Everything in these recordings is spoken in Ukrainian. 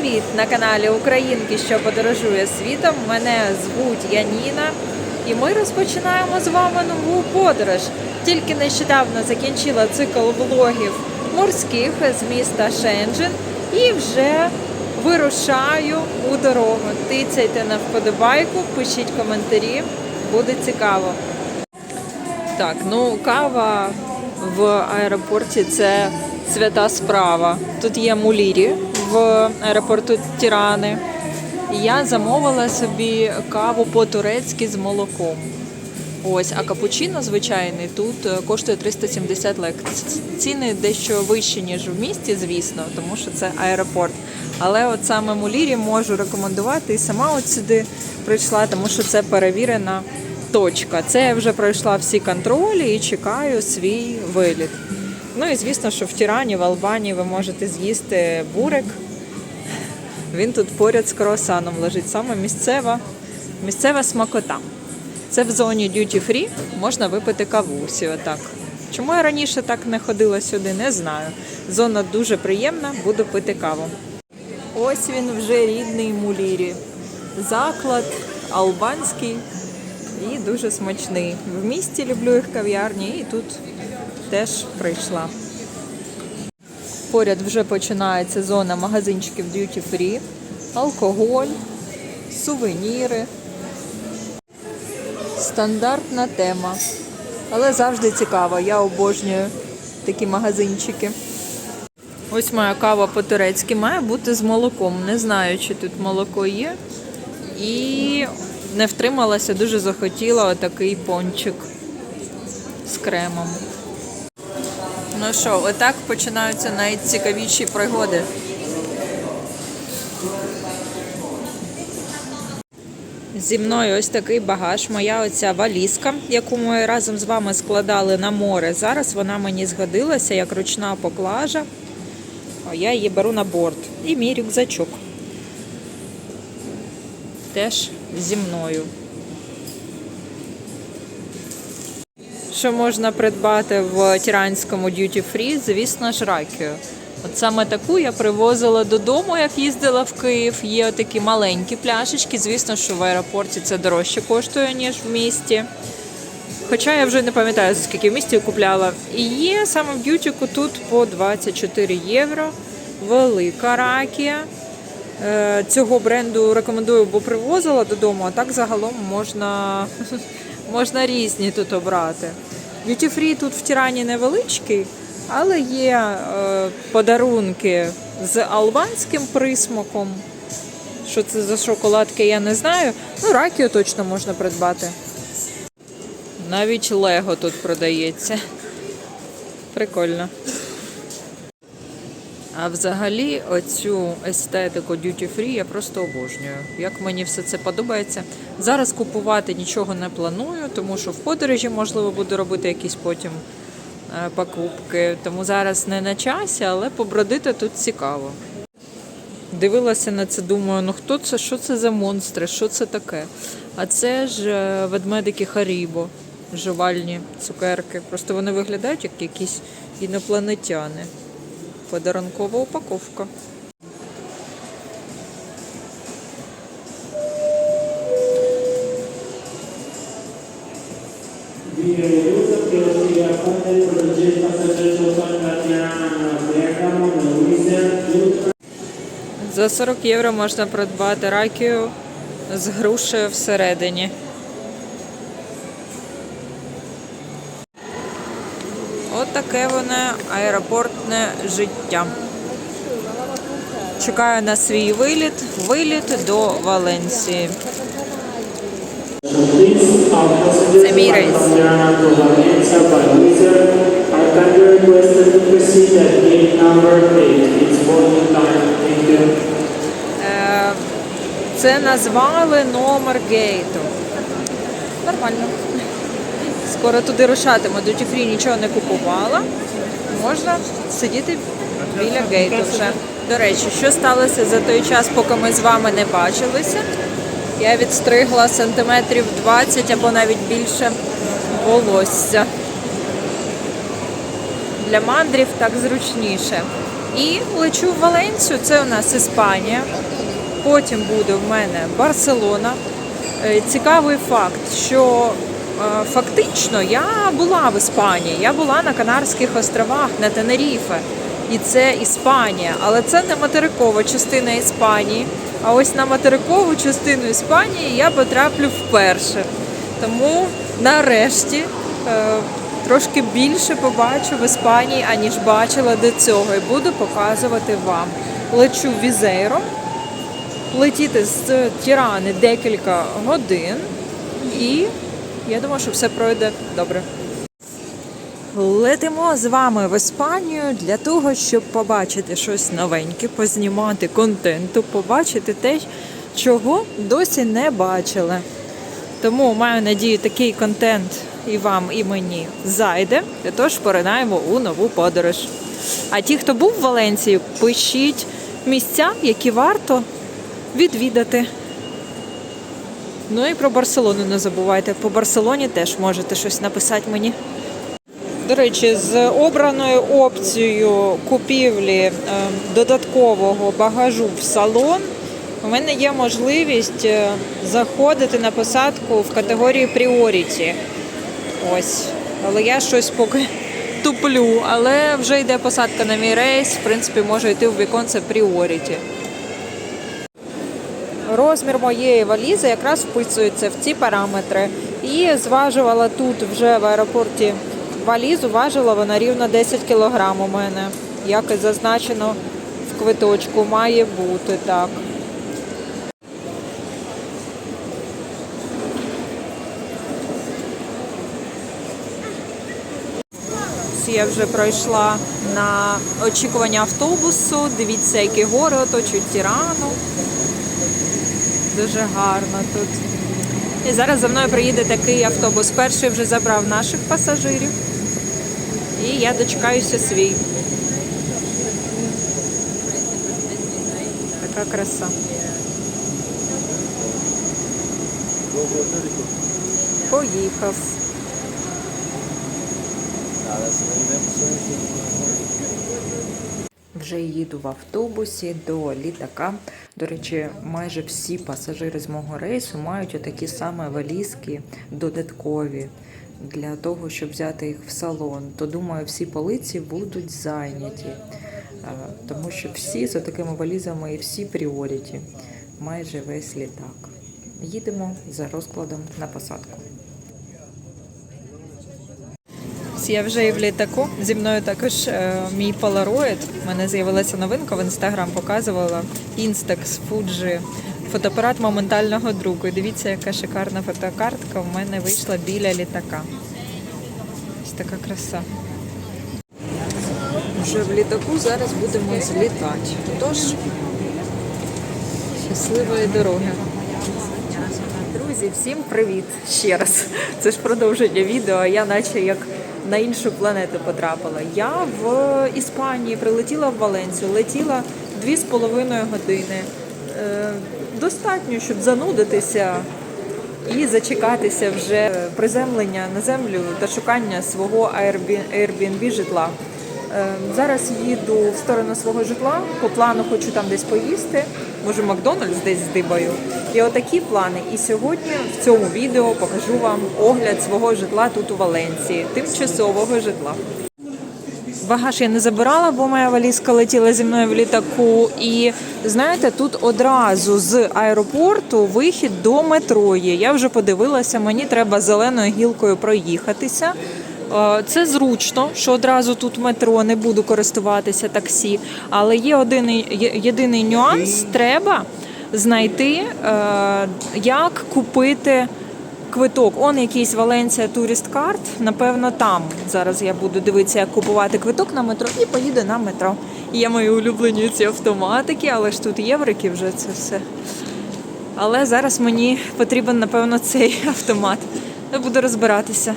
Привіт на каналі Українки, що подорожує світом. Мене звуть Яніна, і ми розпочинаємо з вами нову подорож. Тільки нещодавно закінчила цикл влогів морських з міста Шенджин і вже вирушаю у дорогу. Тицяйте на вподобайку, пишіть коментарі, буде цікаво. Так, ну кава в аеропорті це свята справа. Тут є мулірі в аеропорту Тірани. Я замовила собі каву по-турецьки з молоком. Ось, а капучино звичайний тут е, коштує 370 лек. Ціни дещо вищі, ніж в місті, звісно, тому що це аеропорт. Але от саме Мулірі можу рекомендувати і сама от сюди прийшла, тому що це перевірена точка. Це я вже пройшла всі контролі і чекаю свій виліт. Ну і звісно, що в Тірані, в Албанії ви можете з'їсти бурик. Він тут поряд з круасаном лежить. Саме місцева, місцева смакота. Це в зоні duty free, можна випити кавусі. Отак. Чому я раніше так не ходила сюди, не знаю. Зона дуже приємна, буду пити каву. Ось він вже рідний мулірі. Заклад албанський і дуже смачний. В місті люблю їх кав'ярні і тут теж прийшла. Поряд вже починається зона магазинчиків duty free, алкоголь, сувеніри. Стандартна тема. Але завжди цікаво. Я обожнюю такі магазинчики. Ось моя кава по-турецьки має бути з молоком. Не знаю, чи тут молоко є. І не втрималася, дуже захотіла отакий пончик з кремом. Ну що, отак починаються найцікавіші пригоди. Зі мною ось такий багаж. Моя оця валізка, яку ми разом з вами складали на море. Зараз вона мені згодилася як ручна поклажа. Я її беру на борт. І мій рюкзачок. Теж зі мною. Що можна придбати в тіранському duty free, звісно ж, ракію. От саме таку я привозила додому, як їздила в Київ. Є такі маленькі пляшечки. Звісно, що в аеропорті це дорожче коштує, ніж в місті. Хоча я вже не пам'ятаю, за скільки в місті купляла. І є саме в б'ютіку тут по 24 євро. Велика ракія. Е, Цього бренду рекомендую, бо привозила додому, а так загалом можна, можна різні тут обрати. Duty тут в Тірані невеличкий, але є е, подарунки з албанським присмаком. Що це за шоколадки, я не знаю. Ну, ракію точно можна придбати. Навіть Лего тут продається. Прикольно. А взагалі, оцю естетику duty free я просто обожнюю. Як мені все це подобається. Зараз купувати нічого не планую, тому що в подорожі можливо буду робити якісь потім е, покупки. Тому зараз не на часі, але побродити тут цікаво. Дивилася на це, думаю, ну хто це, що це за монстри, що це таке? А це ж е, ведмедики Харібо, жувальні цукерки. Просто вони виглядають як якісь інопланетяни. Подарункова упаковка. За 40 євро можна придбати ракію з грушею всередині. От таке воно аеропортне життя. Чекаю на свій виліт, виліт до Валенсії. Це мій рейс. Tirana to Valencia by Luisa. Our kindly requested to proceed at gate number 8. It's boarding time. Thank you. Е, Це назвали номер гейту. Нормально. Скоро туди рушатиму. Duty Free нічого не купувала. Можна сидіти біля гейту вже. До речі, що сталося за той час, поки ми з вами не бачилися? Я відстригла сантиметрів 20 або навіть більше волосся. Для мандрів так зручніше. І лечу в Валенцію, це у нас Іспанія. Потім буде в мене Барселона. Е, Цікавий факт, що фактично я була в Іспанії, я була на Канарських островах, на Тенеріфе. І це Іспанія, але це не материкова частина Іспанії. А ось на материкову частину Іспанії я потраплю вперше. Тому нарешті е, трошки більше побачу в Іспанії, аніж бачила до цього, і буду показувати вам. Лечу візейром, летіти з Тірани декілька годин, і я думаю, що все пройде добре. Летимо з вами в Іспанію для того, щоб побачити щось новеньке, познімати контенту, побачити те, чого досі не бачили. Тому маю надію, такий контент і вам, і мені зайде. Тож поринаємо у нову подорож. А ті, хто був в Валенції, пишіть місця, які варто відвідати. Ну і про Барселону не забувайте. По Барселоні теж можете щось написати мені. До речі, з обраною опцією купівлі е, додаткового багажу в салон у мене є можливість е, заходити на посадку в категорії Priority. Ось. Але я щось поки туплю. Але вже йде посадка на мій рейс. В принципі, можу йти в віконце Priority. Розмір моєї валізи якраз вписується в ці параметри. І зважувала тут вже в аеропорті валізу, важила вона рівно 10 кг у мене. Як і зазначено в квиточку, має бути так. Я вже пройшла на очікування автобусу. Дивіться, які гори оточують Тірану. Дуже гарно тут. І зараз за мною приїде такий автобус. Перший вже забрав наших пасажирів. І я дочекаюся свій. Така краса. Поїхав. Вже їду в автобусі до літака. До речі, майже всі пасажири з мого рейсу мають отакі саме валізки додаткові для того, щоб взяти їх в салон. То думаю, всі полиці будуть зайняті, Е, тому що всі з такими валізами і всі пріоріті, майже весь літак. Їдемо за розкладом на посадку. Я вже і в літаку. Зі мною також е, мій Polaroid. У мене з'явилася новинка в інстаграм, показувала Instax Fuji. Фотоапарат моментального друку. Дивіться, яка шикарна фотокартка в мене вийшла біля літака. Ось така краса. Вже в літаку зараз будемо злітати. Тож, щасливої дороги. Друзі, всім привіт ще раз. Це ж продовження відео. Я наче як на іншу планету потрапила. Я в Іспанії прилетіла в Валенцію, летіла дві з половиною години. Е, Достатньо, щоб занудитися і зачекатися вже приземлення на землю та шукання свого Airbnb житла. Е, Зараз їду в сторону свого житла. По плану хочу там десь поїсти. Може, Макдональдс десь здибаю. І отакі плани. І сьогодні в цьому відео покажу вам огляд свого житла тут у Валенції, тимчасового житла. Багаж я не забирала, бо моя валізка летіла зі мною в літаку. І знаєте, тут одразу з аеропорту вихід до метро є. Я вже подивилася, мені треба зеленою гілкою проїхатися. Е, Це зручно, що одразу тут метро не буду користуватися таксі. Але є один єдиний нюанс: треба знайти, е, як купити квиток. Он якийсь Валенція Турист Карт. Напевно, там зараз я буду дивитися, як купувати квиток на метро і поїду на метро. Є мої улюблені ці автоматики, але ж тут єврики вже це все. Але зараз мені потрібен, напевно, цей автомат. Я буду розбиратися.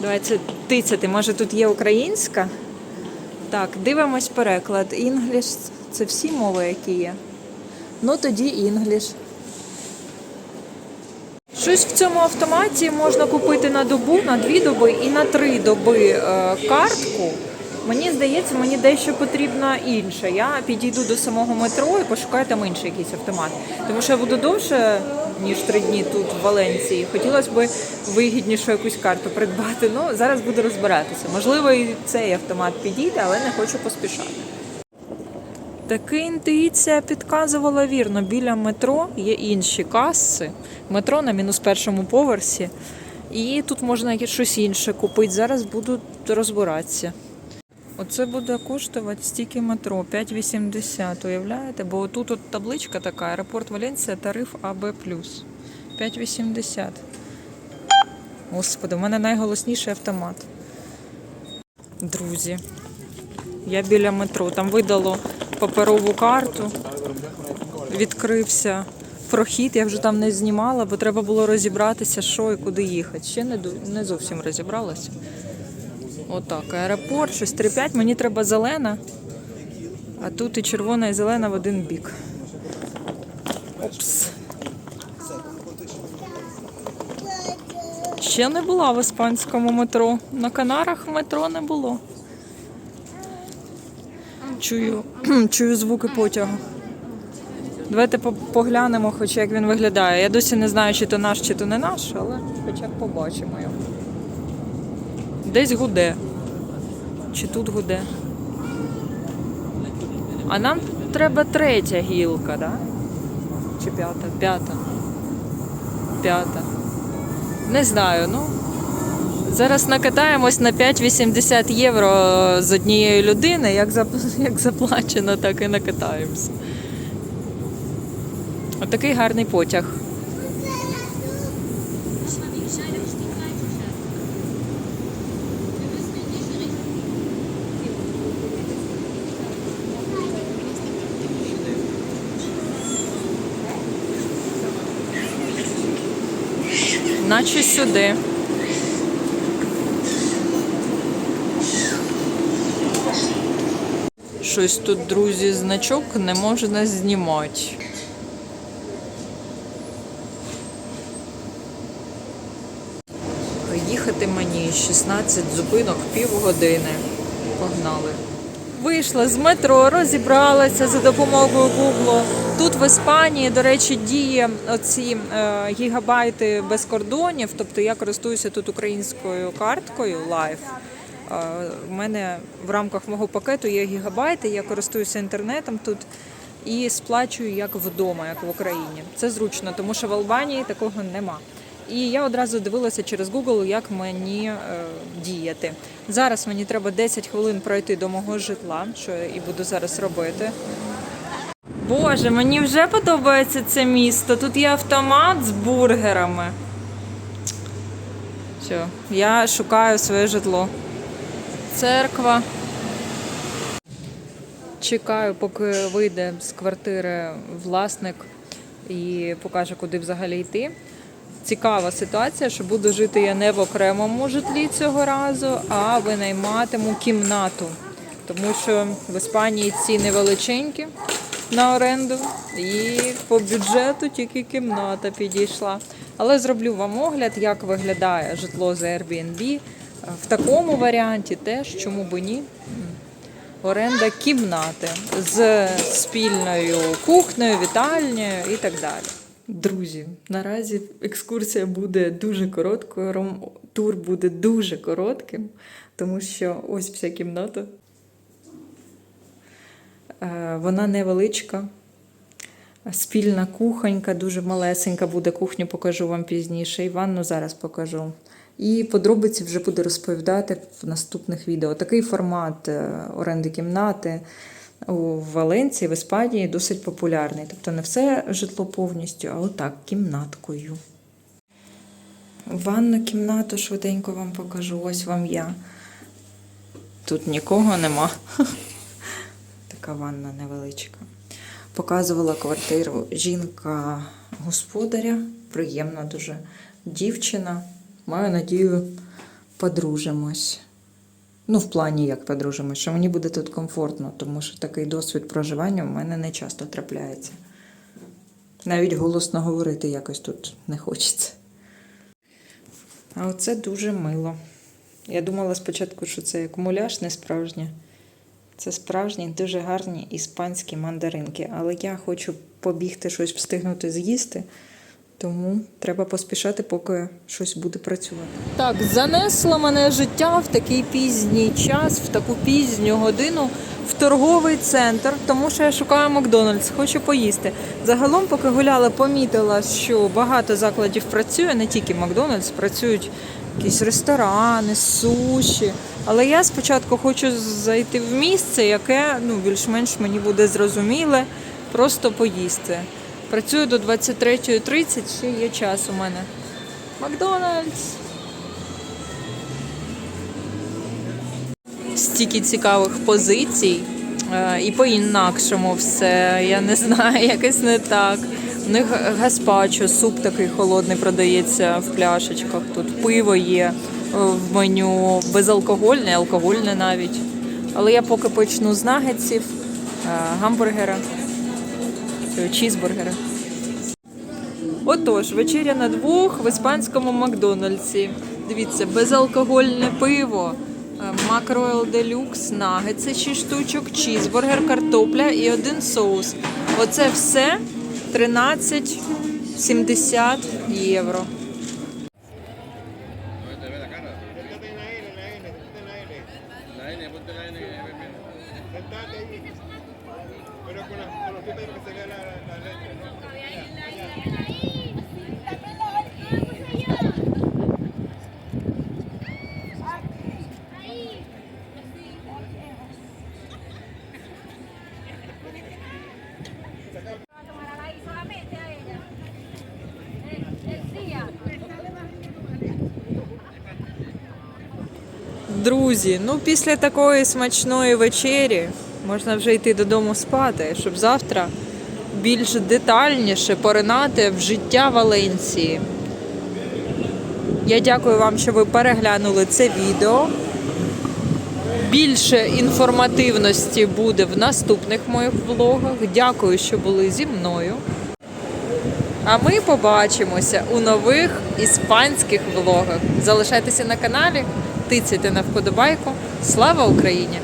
Давайте тицяти. Може тут є українська? Так, дивимось переклад. Інгліш це всі мови, які є. Ну тоді інгліш. Щось в цьому автоматі можна купити на добу, на дві доби і на три доби е, картку. Мені здається, мені дещо потрібно інше. Я підійду до самого метро і пошукаю там інший якийсь автомат. Тому що я буду довше, ніж три дні тут, в Валенції. Хотілося б вигіднішу якусь карту придбати. Ну, зараз буду розбиратися. Можливо, і цей автомат підійде, але не хочу поспішати. Таки інтуїція підказувала вірно. Біля метро є інші каси. Метро на мінус першому поверсі. І тут можна щось інше купити. Зараз буду розбиратися. Оце буде коштувати стільки метро 5,80, уявляєте? Бо тут от табличка така, аеропорт Валенція, тариф АБ+. 5,80. Господи, у мене найголосніший автомат. Друзі, я біля метро. Там видало паперову карту, відкрився прохід. Я вже там не знімала, бо треба було розібратися, що і куди їхати. Ще не, зовсім розібралася. Отак, аеропорт, щось 3-5. Мені треба зелена, а тут і червона, і зелена в один бік. Опс. Ще не була в іспанському метро. На Канарах метро не було. Чую, чую звуки потягу. Давайте поглянемо, хоч як він виглядає. Я досі не знаю, чи то наш, чи то не наш, але хоча б побачимо його. Десь гуде. Чи тут гуде? А нам треба третя гілка, да? Чи п'ята? П'ята. П'ята. Не знаю, ну. Зараз накатаємось на 5,80 євро з однієї людини. Як, як заплачено, так і накатаємося. Отакий гарний потяг. Наче сюди. Щось тут, друзі, значок не можна знімати. Їхати мені 16 зупинок півгодини. Погнали. Вийшла з метро, розібралася за допомогою Google. Тут в Іспанії, до речі, діє оці е, гігабайти без кордонів. Тобто я користуюся тут українською карткою Live. Е, У мене в рамках мого пакету є гігабайти, я користуюся інтернетом тут і сплачую як вдома, як в Україні. Це зручно, тому що в Албанії такого нема. І я одразу дивилася через Google, як мені е, діяти. Зараз мені треба 10 хвилин пройти до мого житла, що я і буду зараз робити. Боже, мені вже подобається це місто. Тут є автомат з бургерами. Все, я шукаю своє житло. Церква. Чекаю, поки вийде з квартири власник і покаже, куди взагалі йти. Цікава ситуація, що буду жити я не в окремому житлі цього разу, а винайматиму кімнату. Тому що в Іспанії ціни величенькі на оренду, і по бюджету тільки кімната підійшла. Але зроблю вам огляд, як виглядає житло з Airbnb. В такому варіанті теж, чому би ні, оренда кімнати з спільною кухнею, вітальнею і так далі. Друзі, наразі екскурсія буде дуже короткою, тур буде дуже коротким, тому що ось вся кімната. Е, Вона невеличка. Спільна кухонька, дуже малесенька буде. Кухню покажу вам пізніше. І ванну зараз покажу. І подробиці вже буду розповідати в наступних відео. Такий формат е, оренди кімнати у Валенції, в Іспанії досить популярний. Тобто не все житло повністю, а отак, кімнаткою. Ванну кімнату швиденько вам покажу. Ось вам я. Тут нікого нема. Така ванна невеличка. Показувала квартиру жінка господаря, приємна дуже дівчина. Маю надію, подружимось. Ну, в плані як подружимось, що мені буде тут комфортно, тому що такий досвід проживання в мене не часто трапляється. Навіть голосно говорити якось тут не хочеться. А оце дуже мило. Я думала спочатку, що це як муляж не справжнє. Це справжні, дуже гарні іспанські мандаринки. Але я хочу побігти щось встигнути з'їсти, тому треба поспішати, поки щось буде працювати. Так, занесло мене життя в такий пізній час, в таку пізню годину в торговий центр, тому що я шукаю Макдональдс, хочу поїсти. Загалом, поки гуляла, помітила, що багато закладів працює, не тільки Макдональдс, працюють якісь ресторани, суші. Але я спочатку хочу зайти в місце, яке ну, більш-менш мені буде зрозуміле, просто поїсти. Працюю до 23.30, ще є час у мене. Макдональдс. Стільки цікавих позицій. е, І по-інакшому все. Я не знаю, якось не так. У них гаспачо, суп такий холодний продається в пляшечках. Тут пиво є е, в меню, безалкогольне, алкогольне навіть. Але я поки почну з нагетсів, е, гамбургера, чізбургера. Отож, вечеря на двох в іспанському Макдональдсі. Дивіться, безалкогольне пиво, е, макроел делюкс, нагетси 6 штучок, чізбургер, картопля і один соус. Оце все 13,70 євро. No te ve la cara. La N, ponte la N. que ven bien. Pero con los con los pies para que se vea la, la, la letra. tomar ahí solamente a ella. Eh, Decía. Друзі, ну після такої смачної вечері Можна вже йти додому спати, щоб завтра більш детальніше поринати в життя Валенції. Я дякую вам, що ви переглянули це відео. Більше інформативності буде в наступних моїх влогах. Дякую, що були зі мною. А ми побачимося у нових іспанських влогах. Залишайтеся на каналі, тицяйте на вподобайку. Слава Україні!